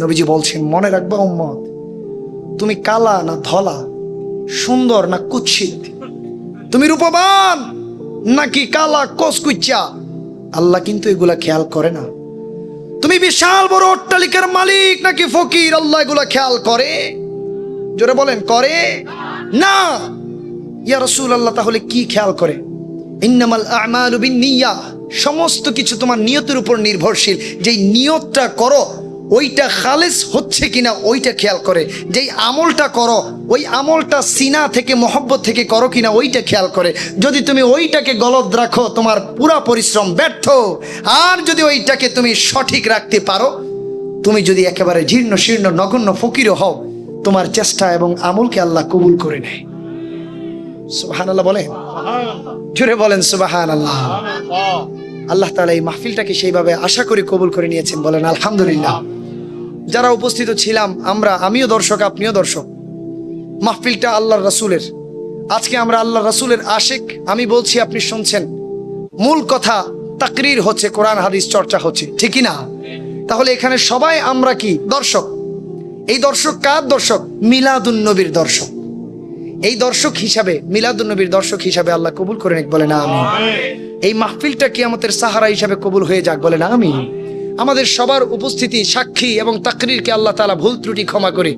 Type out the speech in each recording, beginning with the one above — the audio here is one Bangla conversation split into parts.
নবীজি বলছেন, মনে রাখবা উম্মত, তুমি কালা না ধলা, সুন্দর না কুৎসিত। তুমি রূপবান নাকি কালা কসকুচ্চা? আল্লাহ কিন্তু এগুলা খেয়াল করে না। তুমি বিশাল বড় অট্টালিকার মালিক নাকি ফকির? আল্লাহ এগুলা খেয়াল করে। জোরে বলেন, করে? না। ইয়া রসুল আল্লাহ তাহলে কি খেয়াল করে? ইন্নামাল আমালু বিন্নিয়া সমস্ত কিছু তোমার নিয়তের উপর নির্ভরশীল। যেই নিয়তটা করো ওইটা খালেস হচ্ছে কিনা ওইটা খেয়াল করে। যেই আমলটা করো ওই আমলটা সিনা থেকে মহব্বত থেকে করো কিনা ওইটা খেয়াল করে। যদি তুমি ওইটাকে গলদ রাখো তোমার পুরা পরিশ্রম ব্যর্থ। আর যদি ওইটাকে তুমি সঠিক রাখতে পারো তুমি যদি একেবারে জীর্ণ শীর্ণ নগণ্য ফকিরও হও তোমার চেষ্টা এবং আমলকে আল্লাহ কবুল করে নেয়। সুবাহান আল্লাহ বলেন? জুড়ে বলেন সুবাহান আল্লাহ আল্লাহ তালা এই মাহফিলটাকে সেইভাবে আশা করি কবুল করে নিয়েছেন বলেন আলহামদুলিল্লাহ। যারা উপস্থিত ছিলাম আমরা আমিও দর্শক আপনিও দর্শক। মাহফিলটা আল্লাহর রাসূলের। আজকে আমরা আল্লাহ রাসূলের আশেক আমি বলছি আপনি শুনছেন। মূল কথা তাকরির হচ্ছে কোরআন হাদিস চর্চা হচ্ছে। ঠিকই না? তাহলে এখানে সবাই আমরা কি? দর্শক। এই দর্শক কার দর্শক? মিলাদুন নবীর দর্শক। এই দর্শক হিসাবে মিলাদুন নবীর দর্শক হিসাবে আল্লাহ কবুল করে বলে না আমি এই মাহফিলটা কিয়ামতের সাহারা হিসাবে কবুল হয়ে যাক বলে না আমি আমাদের সবার উপস্থিতি, সাক্ষী এবং তাকরিরকে আল্লাহ তালা ভুল ত্রুটি ক্ষমা করে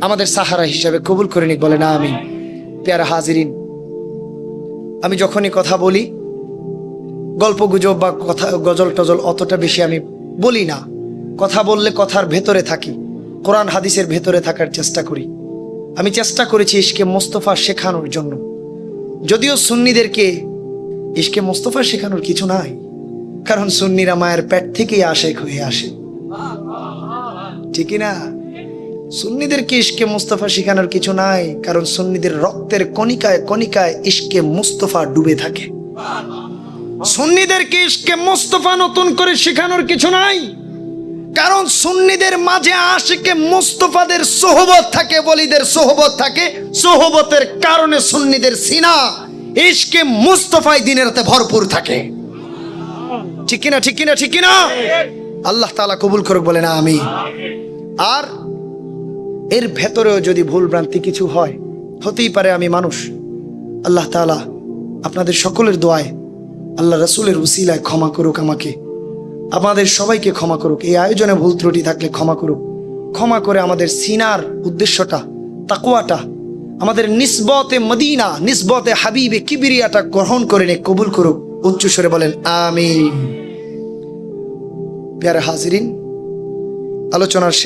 আমাদের সাহারা হিসাবে কবুল করে নিক বলে না আমি পেয়ারা হাজিরিন, আমি যখনই কথা বলি, গল্প গুজব বা কথা, গজল টজল অতটা বেশি আমি বলি না। কথা বললে কথার ভেতরে থাকি, কোরআন হাদিসের ভেতরে থাকার চেষ্টা করি। আমি চেষ্টা করেছি ইশকে মোস্তফা শেখানোর জন্য। যদিও সুন্নিদেরকে ইশকে মোস্তফা শেখানোর কিছু নাই। কারণ সুন্নিরা মায়ের পেট থেকেই আশেক হয়ে আসে। ঠিকই না? সুন্নিদেরকে ইশকে মুস্তফা শিখানোর কিছু নাই? কারণ সুন্নিদের রক্তের কণিকায় কণিকায় ইশকে মুস্তফা ডুবে থাকে। সুন্নিদেরকে ইশকে মুস্তফা নতুন করে শেখানোর কিছু নাই? কারণ সুন্নিদের মাঝে আশিকে মুস্তফাদের সোহবত থাকে, বলিদের সোহবত থাকে। সোহবতের কারণে সুন্নিদের সিনা ইশকে মুস্তফাই দিনের রাতে ভরপুর থাকে। ঠিক কিনা ঠিক কিনা ঠিক কিনা? আল্লাহ তাআলা কবুল করুক বলে না আমি আর এর ভেতরেও যদি ভুল ভ্রান্তি কিছু হয়, হতেই পারে আমি মানুষ। আল্লাহ তাআলা আপনাদের সকলের দোয়ায়, আল্লাহ রসুলের উসিলায় ক্ষমা করুক আমাকে। আমাদের সবাইকে ক্ষমা করুক। এই আয়োজনে ভুল ত্রুটি থাকলে ক্ষমা করুক। ক্ষমা করে আমাদের সিনার উদ্দেশ্যটা তাকুয়াটা আমাদের নিসবতে মদিনা, নিসবতে হাবিবে কিবিরিয়াটা গ্রহণ করে নে কবুল করুক। উচ্চস্বরে বলেন আমি হাজিরিন আলোচনার শেষ